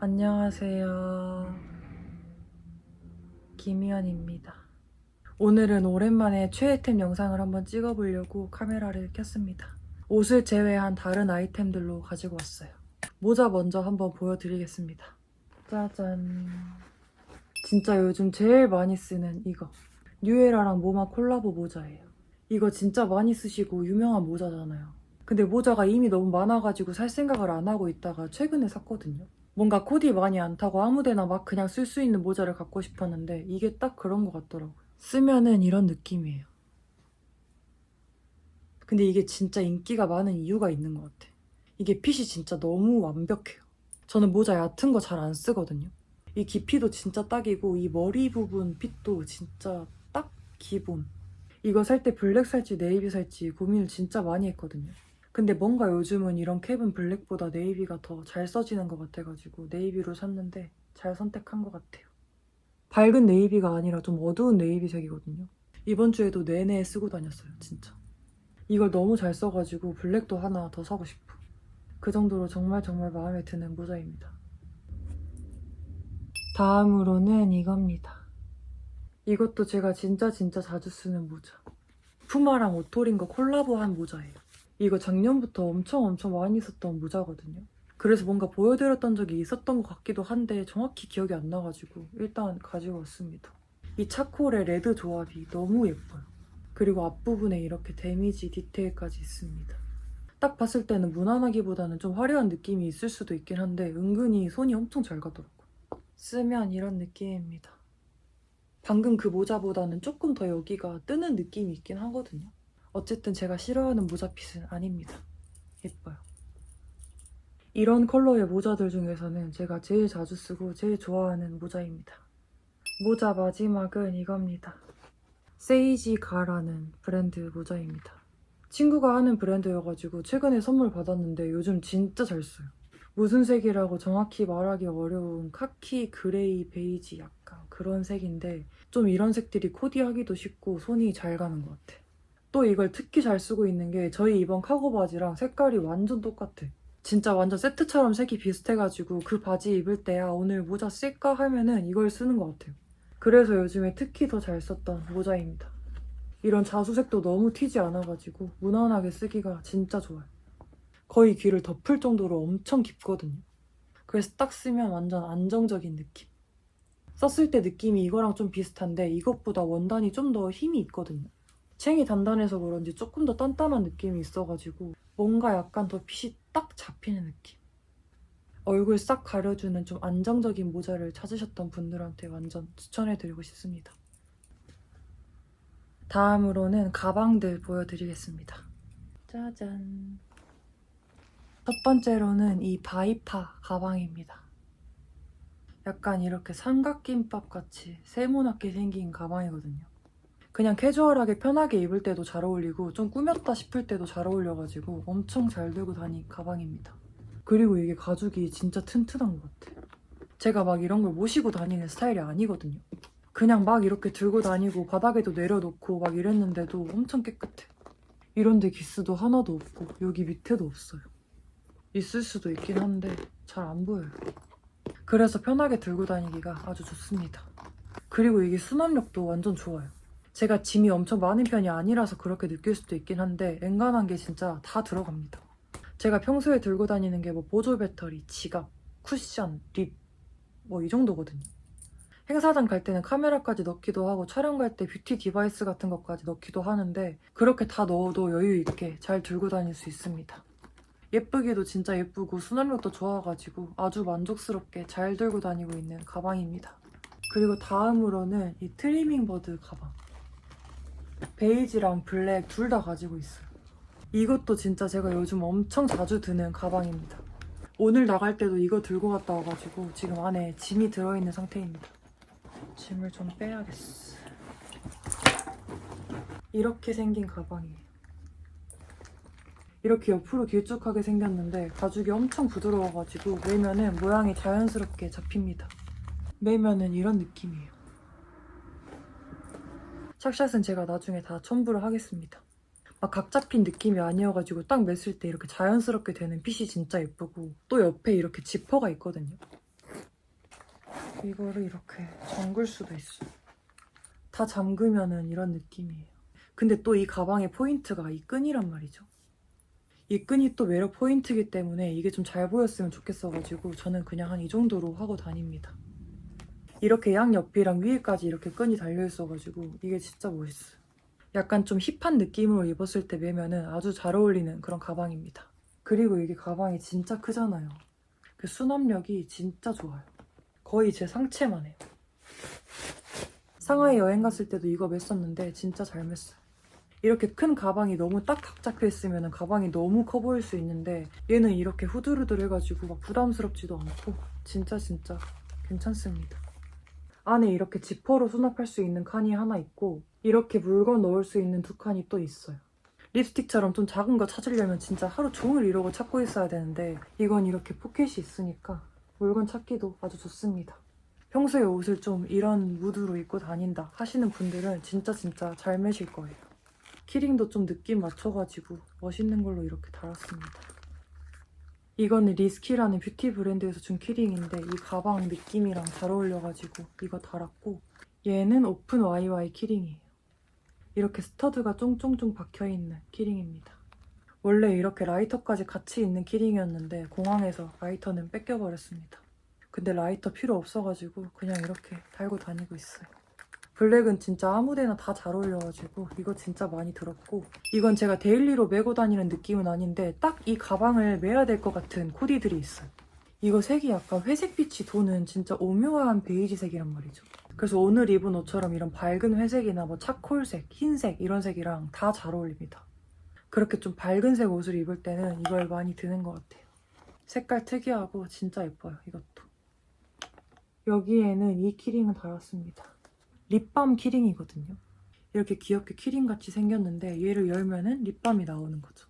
안녕하세요. 김희연입니다. 오늘은 오랜만에 최애템 영상을 한번 찍어보려고 카메라를 켰습니다. 옷을 제외한 다른 아이템들로 가지고 왔어요. 모자 먼저 한번 보여드리겠습니다. 짜잔. 진짜 요즘 제일 많이 쓰는 이거. 뉴에라랑 모마 콜라보 모자예요. 이거 진짜 많이 쓰시고 유명한 모자잖아요. 근데 모자가 이미 너무 많아가지고 살 생각을 안 하고 있다가 최근에 샀거든요. 뭔가 코디 많이 안 타고 아무데나 막 그냥 쓸 수 있는 모자를 갖고 싶었는데 이게 딱 그런 것 같더라고요. 쓰면은 이런 느낌이에요. 근데 이게 진짜 인기가 많은 이유가 있는 것 같아. 이게 핏이 진짜 너무 완벽해요. 저는 모자 얕은 거 잘 안 쓰거든요. 이 깊이도 진짜 딱이고 이 머리 부분 핏도 진짜 딱 기본. 이거 살 때 블랙 살지 네이비 살지 고민을 진짜 많이 했거든요. 근데 뭔가 요즘은 이런 캡은 블랙보다 네이비가 더 잘 써지는 것 같아가지고 네이비로 샀는데 잘 선택한 것 같아요. 밝은 네이비가 아니라 좀 어두운 네이비색이거든요. 이번 주에도 내내 쓰고 다녔어요, 진짜. 이걸 너무 잘 써가지고 블랙도 하나 더 사고 싶어. 그 정도로 정말 정말 마음에 드는 모자입니다. 다음으로는 이겁니다. 이것도 제가 진짜 진짜 자주 쓰는 모자. 푸마랑 오토링거 콜라보한 모자예요. 이거 작년부터 엄청 엄청 많이 썼던 모자거든요. 그래서 뭔가 보여드렸던 적이 있었던 것 같기도 한데 정확히 기억이 안 나가지고 일단 가지고 왔습니다. 이 차콜의 레드 조합이 너무 예뻐요. 그리고 앞부분에 이렇게 데미지 디테일까지 있습니다. 딱 봤을 때는 무난하기보다는 좀 화려한 느낌이 있을 수도 있긴 한데 은근히 손이 엄청 잘 가더라고요. 쓰면 이런 느낌입니다. 방금 그 모자보다는 조금 더 여기가 뜨는 느낌이 있긴 하거든요. 어쨌든 제가 싫어하는 모자핏은 아닙니다. 예뻐요. 이런 컬러의 모자들 중에서는 제가 제일 자주 쓰고 제일 좋아하는 모자입니다. 모자 마지막은 이겁니다. 세이지 가라는 브랜드 모자입니다. 친구가 하는 브랜드여가지고 최근에 선물 받았는데 요즘 진짜 잘 써요. 무슨 색이라고 정확히 말하기 어려운 카키, 그레이, 베이지 약간 그런 색인데 좀 이런 색들이 코디하기도 쉽고 손이 잘 가는 것 같아. 또 이걸 특히 잘 쓰고 있는 게 저희 이번 카고 바지랑 색깔이 완전 똑같아. 진짜 완전 세트처럼 색이 비슷해가지고 그 바지 입을 때야 오늘 모자 쓸까 하면은 이걸 쓰는 것 같아요. 그래서 요즘에 특히 더 잘 썼던 모자입니다. 이런 자수색도 너무 튀지 않아가지고 무난하게 쓰기가 진짜 좋아요. 거의 귀를 덮을 정도로 엄청 깊거든요. 그래서 딱 쓰면 완전 안정적인 느낌. 썼을 때 느낌이 이거랑 좀 비슷한데 이것보다 원단이 좀 더 힘이 있거든요. 챙이 단단해서 그런지 조금 더 단단한 느낌이 있어가지고 뭔가 약간 더 핏이 딱 잡히는 느낌. 얼굴 싹 가려주는 좀 안정적인 모자를 찾으셨던 분들한테 완전 추천해드리고 싶습니다. 다음으로는 가방들 보여드리겠습니다. 짜잔. 첫 번째로는 이 바이파 가방입니다. 약간 이렇게 삼각김밥 같이 세모나게 생긴 가방이거든요. 그냥 캐주얼하게 편하게 입을 때도 잘 어울리고 좀 꾸몄다 싶을 때도 잘 어울려가지고 엄청 잘 들고 다닌 가방입니다. 그리고 이게 가죽이 진짜 튼튼한 것 같아요. 제가 막 이런 걸 모시고 다니는 스타일이 아니거든요. 그냥 막 이렇게 들고 다니고 바닥에도 내려놓고 막 이랬는데도 엄청 깨끗해. 이런데 기스도 하나도 없고 여기 밑에도 없어요. 있을 수도 있긴 한데 잘 안 보여요. 그래서 편하게 들고 다니기가 아주 좋습니다. 그리고 이게 수납력도 완전 좋아요. 제가 짐이 엄청 많은 편이 아니라서 그렇게 느낄 수도 있긴 한데 엔간한 게 진짜 다 들어갑니다. 제가 평소에 들고 다니는 게 뭐 보조 배터리, 지갑, 쿠션, 립, 뭐 이 정도거든요. 행사장 갈 때는 카메라까지 넣기도 하고 촬영 갈 때 뷰티 디바이스 같은 것까지 넣기도 하는데 그렇게 다 넣어도 여유 있게 잘 들고 다닐 수 있습니다. 예쁘기도 진짜 예쁘고 수납력도 좋아가지고 아주 만족스럽게 잘 들고 다니고 있는 가방입니다. 그리고 다음으로는 이 트리밍 버드 가방. 베이지랑 블랙 둘 다 가지고 있어요. 이것도 진짜 제가 요즘 엄청 자주 드는 가방입니다. 오늘 나갈 때도 이거 들고 갔다 와가지고 지금 안에 짐이 들어있는 상태입니다. 짐을 좀 빼야겠어. 이렇게 생긴 가방이에요. 이렇게 옆으로 길쭉하게 생겼는데 가죽이 엄청 부드러워가지고 매면은 모양이 자연스럽게 잡힙니다. 매면은 이런 느낌이에요. 샥샷은 제가 나중에 다 첨부를 하겠습니다. 막 각 잡힌 느낌이 아니어가지고 딱 맸을 때 이렇게 자연스럽게 되는 핏이 진짜 예쁘고 또 옆에 이렇게 지퍼가 있거든요. 이거를 이렇게 잠글 수도 있어. 다 잠그면은 이런 느낌이에요. 근데 또 이 가방의 포인트가 이 끈이란 말이죠. 이 끈이 또 매력 포인트이기 때문에 이게 좀 잘 보였으면 좋겠어가지고 저는 그냥 한 이 정도로 하고 다닙니다. 이렇게 양 옆이랑 위에까지 이렇게 끈이 달려있어가지고 이게 진짜 멋있어요. 약간 좀 힙한 느낌으로 입었을 때 매면은 아주 잘 어울리는 그런 가방입니다. 그리고 이게 가방이 진짜 크잖아요. 그 수납력이 진짜 좋아요. 거의 제 상체만 해요. 상하이 여행 갔을 때도 이거 맸었는데 진짜 잘 맸어요. 이렇게 큰 가방이 너무 딱딱 잡혀 있으면 가방이 너무 커 보일 수 있는데 얘는 이렇게 후들후들 해가지고 막 부담스럽지도 않고 진짜 진짜 괜찮습니다. 안에 이렇게 지퍼로 수납할 수 있는 칸이 하나 있고 이렇게 물건 넣을 수 있는 두 칸이 또 있어요. 립스틱처럼 좀 작은 거 찾으려면 진짜 하루 종일 이러고 찾고 있어야 되는데 이건 이렇게 포켓이 있으니까 물건 찾기도 아주 좋습니다. 평소에 옷을 좀 이런 무드로 입고 다닌다 하시는 분들은 진짜 진짜 잘 매실 거예요. 키링도 좀 느낌 맞춰가지고 멋있는 걸로 이렇게 달았습니다. 이거는 리스키라는 뷰티 브랜드에서 준 키링인데 이 가방 느낌이랑 잘 어울려가지고 이거 달았고 얘는 오픈 YY 키링이에요. 이렇게 스터드가 쫑쫑쫑 박혀있는 키링입니다. 원래 이렇게 라이터까지 같이 있는 키링이었는데 공항에서 라이터는 뺏겨버렸습니다. 근데 라이터 필요 없어가지고 그냥 이렇게 달고 다니고 있어요. 블랙은 진짜 아무데나 다 잘 어울려가지고 이거 진짜 많이 들었고 이건 제가 데일리로 메고 다니는 느낌은 아닌데 딱 이 가방을 매야 될 것 같은 코디들이 있어요. 이거 색이 약간 회색빛이 도는 진짜 오묘한 베이지색이란 말이죠. 그래서 오늘 입은 옷처럼 이런 밝은 회색이나 뭐 차콜색, 흰색 이런 색이랑 다 잘 어울립니다. 그렇게 좀 밝은 색 옷을 입을 때는 이걸 많이 드는 것 같아요. 색깔 특이하고 진짜 예뻐요, 이것도. 여기에는 이 키링은 달았습니다. 립밤 키링이거든요. 이렇게 귀엽게 키링같이 생겼는데 얘를 열면은 립밤이 나오는 거죠.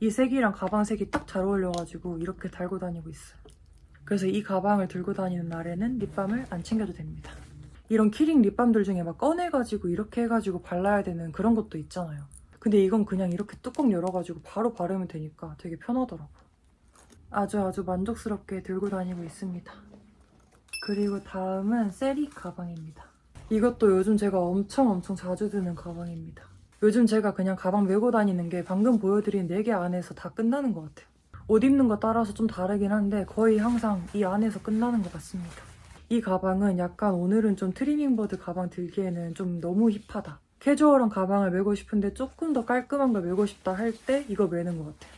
이 색이랑 가방 색이 딱 잘 어울려가지고 이렇게 달고 다니고 있어요. 그래서 이 가방을 들고 다니는 날에는 립밤을 안 챙겨도 됩니다. 이런 키링 립밤들 중에 막 꺼내가지고 이렇게 해가지고 발라야 되는 그런 것도 있잖아요. 근데 이건 그냥 이렇게 뚜껑 열어가지고 바로 바르면 되니까 되게 편하더라고. 아주 아주 만족스럽게 들고 다니고 있습니다. 그리고 다음은 세리 가방입니다. 이것도 요즘 제가 엄청 엄청 자주 드는 가방입니다. 요즘 제가 그냥 가방 메고 다니는 게 방금 보여드린 4개 안에서 다 끝나는 것 같아요. 옷 입는 거 따라서 좀 다르긴 한데 거의 항상 이 안에서 끝나는 것 같습니다. 이 가방은 약간 오늘은 좀 트리밍버드 가방 들기에는 좀 너무 힙하다. 캐주얼한 가방을 메고 싶은데 조금 더 깔끔한 걸 메고 싶다 할 때 이거 메는 것 같아요.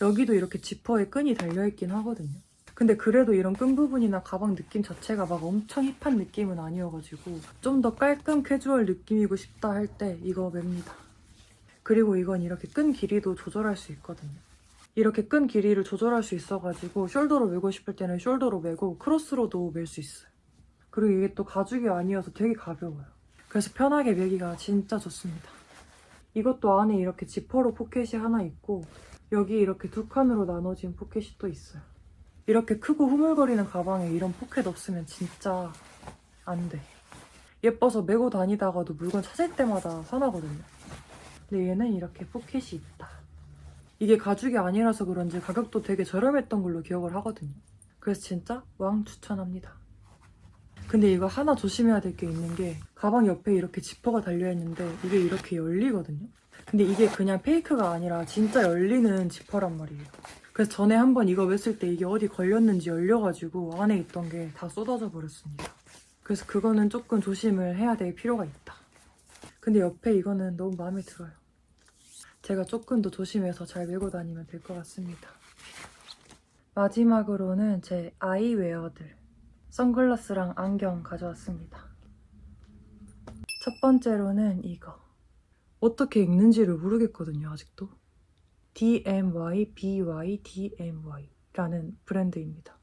여기도 이렇게 지퍼에 끈이 달려있긴 하거든요. 근데 그래도 이런 끈 부분이나 가방 느낌 자체가 막 엄청 힙한 느낌은 아니어가지고 좀 더 깔끔 캐주얼 느낌이고 싶다 할 때 이거 맵니다. 그리고 이건 이렇게 끈 길이도 조절할 수 있거든요. 이렇게 끈 길이를 조절할 수 있어가지고 숄더로 메고 싶을 때는 숄더로 메고 크로스로도 멜 수 있어요. 그리고 이게 또 가죽이 아니어서 되게 가벼워요. 그래서 편하게 메기가 진짜 좋습니다. 이것도 안에 이렇게 지퍼로 포켓이 하나 있고 여기 이렇게 두 칸으로 나눠진 포켓이 또 있어요. 이렇게 크고 후물거리는 가방에 이런 포켓 없으면 진짜 안 돼. 예뻐서 메고 다니다가도 물건 찾을 때마다 화나거든요. 근데 얘는 이렇게 포켓이 있다. 이게 가죽이 아니라서 그런지 가격도 되게 저렴했던 걸로 기억을 하거든요. 그래서 진짜 왕 추천합니다. 근데 이거 하나 조심해야 될 게 있는 게 가방 옆에 이렇게 지퍼가 달려있는데 이게 이렇게 열리거든요. 근데 이게 그냥 페이크가 아니라 진짜 열리는 지퍼란 말이에요. 그래서 전에 한번 이거 맸을 때 이게 어디 걸렸는지 열려가지고 안에 있던 게 다 쏟아져 버렸습니다. 그래서 그거는 조금 조심을 해야 될 필요가 있다. 근데 옆에 이거는 너무 마음에 들어요. 제가 조금 더 조심해서 잘 메고 다니면 될 것 같습니다. 마지막으로는 제 아이웨어들. 선글라스랑 안경 가져왔습니다. 첫 번째로는 이거. 어떻게 읽는지를 모르겠거든요, 아직도. DMY, BY, DMY 라는 브랜드입니다.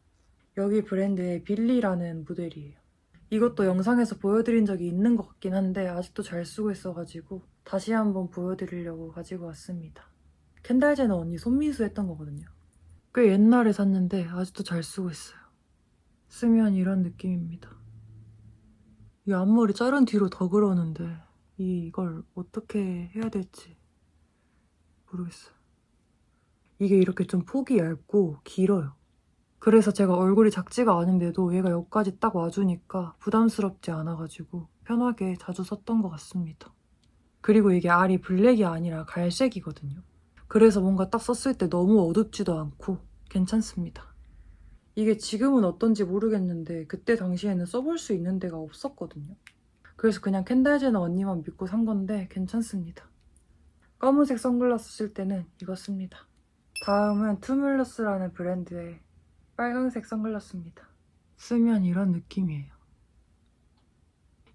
여기 브랜드의 빌리라는 모델이에요. 이것도 영상에서 보여드린 적이 있는 것 같긴 한데 아직도 잘 쓰고 있어가지고 다시 한번 보여드리려고 가지고 왔습니다. 캔달제는 언니 손민수 했던 거거든요. 꽤 옛날에 샀는데 아직도 잘 쓰고 있어요. 쓰면 이런 느낌입니다. 이 앞머리 자른 뒤로 더 그러는데 이걸 어떻게 해야 될지 모르겠어요. 이게 이렇게 좀 폭이 얇고 길어요. 그래서 제가 얼굴이 작지가 않은데도 얘가 여기까지 딱 와주니까 부담스럽지 않아가지고 편하게 자주 썼던 것 같습니다. 그리고 이게 알이 블랙이 아니라 갈색이거든요. 그래서 뭔가 딱 썼을 때 너무 어둡지도 않고 괜찮습니다. 이게 지금은 어떤지 모르겠는데 그때 당시에는 써볼 수 있는 데가 없었거든요. 그래서 그냥 캔달제너 언니만 믿고 산 건데 괜찮습니다. 검은색 선글라스 쓸 때는 이거 씁니다. 다음은 투뮬러스라는 브랜드의 빨간색 선글라스입니다. 쓰면 이런 느낌이에요.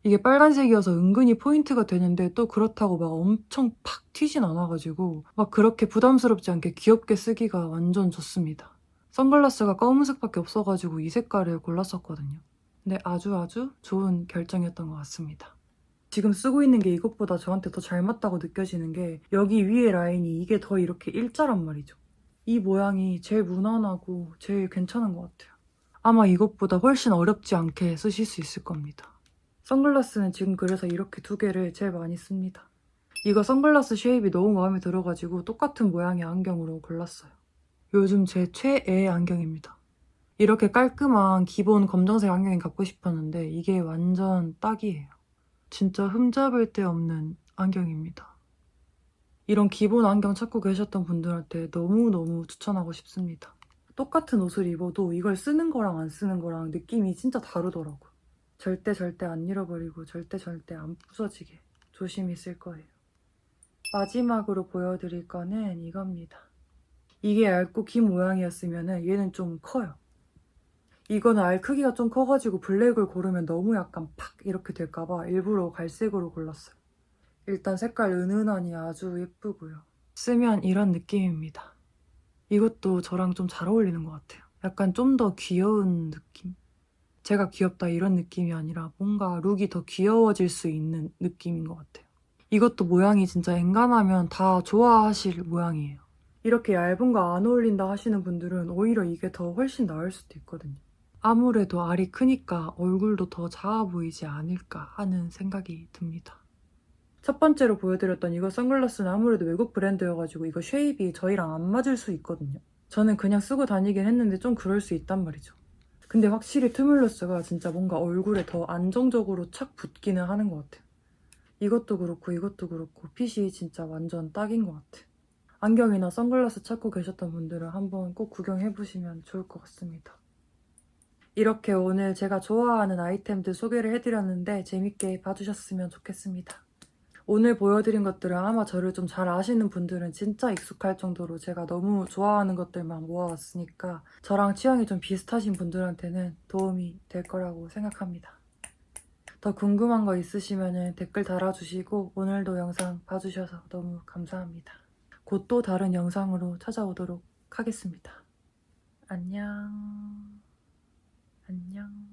이게 빨간색이어서 은근히 포인트가 되는데 또 그렇다고 막 엄청 팍 튀진 않아가지고 막 그렇게 부담스럽지 않게 귀엽게 쓰기가 완전 좋습니다. 선글라스가 검은색밖에 없어가지고 이 색깔을 골랐었거든요. 근데 아주 아주 좋은 결정이었던 것 같습니다. 지금 쓰고 있는 게 이것보다 저한테 더 잘 맞다고 느껴지는 게 여기 위에 라인이 이게 더 이렇게 일자란 말이죠. 이 모양이 제일 무난하고 제일 괜찮은 것 같아요. 아마 이것보다 훨씬 어렵지 않게 쓰실 수 있을 겁니다. 선글라스는 지금 그래서 이렇게 두 개를 제일 많이 씁니다. 이거 선글라스 쉐입이 너무 마음에 들어가지고 똑같은 모양의 안경으로 골랐어요. 요즘 제 최애 안경입니다. 이렇게 깔끔한 기본 검정색 안경이 갖고 싶었는데 이게 완전 딱이에요. 진짜 흠잡을 데 없는 안경입니다. 이런 기본 안경 찾고 계셨던 분들한테 너무너무 추천하고 싶습니다. 똑같은 옷을 입어도 이걸 쓰는 거랑 안 쓰는 거랑 느낌이 진짜 다르더라고. 절대 절대 안 잃어버리고 절대 절대 안 부서지게 조심히 쓸 거예요. 마지막으로 보여드릴 거는 이겁니다. 이게 얇고 긴 모양이었으면 얘는 좀 커요. 이거는 알 크기가 좀 커가지고 블랙을 고르면 너무 약간 팍 이렇게 될까봐 일부러 갈색으로 골랐어요. 일단 색깔 은은하니 아주 예쁘고요. 쓰면 이런 느낌입니다. 이것도 저랑 좀 잘 어울리는 것 같아요. 약간 좀 더 귀여운 느낌? 제가 귀엽다 이런 느낌이 아니라 뭔가 룩이 더 귀여워질 수 있는 느낌인 것 같아요. 이것도 모양이 진짜 엔간하면 다 좋아하실 모양이에요. 이렇게 얇은 거 안 어울린다 하시는 분들은 오히려 이게 더 훨씬 나을 수도 있거든요. 아무래도 알이 크니까 얼굴도 더 작아 보이지 않을까 하는 생각이 듭니다. 첫 번째로 보여드렸던 이거 선글라스는 아무래도 외국 브랜드여가지고 이거 쉐입이 저희랑 안 맞을 수 있거든요. 저는 그냥 쓰고 다니긴 했는데 좀 그럴 수 있단 말이죠. 근데 확실히 투뮬러스가 진짜 뭔가 얼굴에 더 안정적으로 착 붙기는 하는 것 같아요. 이것도 그렇고 이것도 그렇고 핏이 진짜 완전 딱인 것 같아요. 안경이나 선글라스 찾고 계셨던 분들은 한번 꼭 구경해보시면 좋을 것 같습니다. 이렇게 오늘 제가 좋아하는 아이템들 소개를 해드렸는데 재밌게 봐주셨으면 좋겠습니다. 오늘 보여드린 것들은 아마 저를 좀 잘 아시는 분들은 진짜 익숙할 정도로 제가 너무 좋아하는 것들만 모아왔으니까 저랑 취향이 좀 비슷하신 분들한테는 도움이 될 거라고 생각합니다. 더 궁금한 거 있으시면 댓글 달아주시고 오늘도 영상 봐주셔서 너무 감사합니다. 곧 또 다른 영상으로 찾아오도록 하겠습니다. 안녕. 안녕.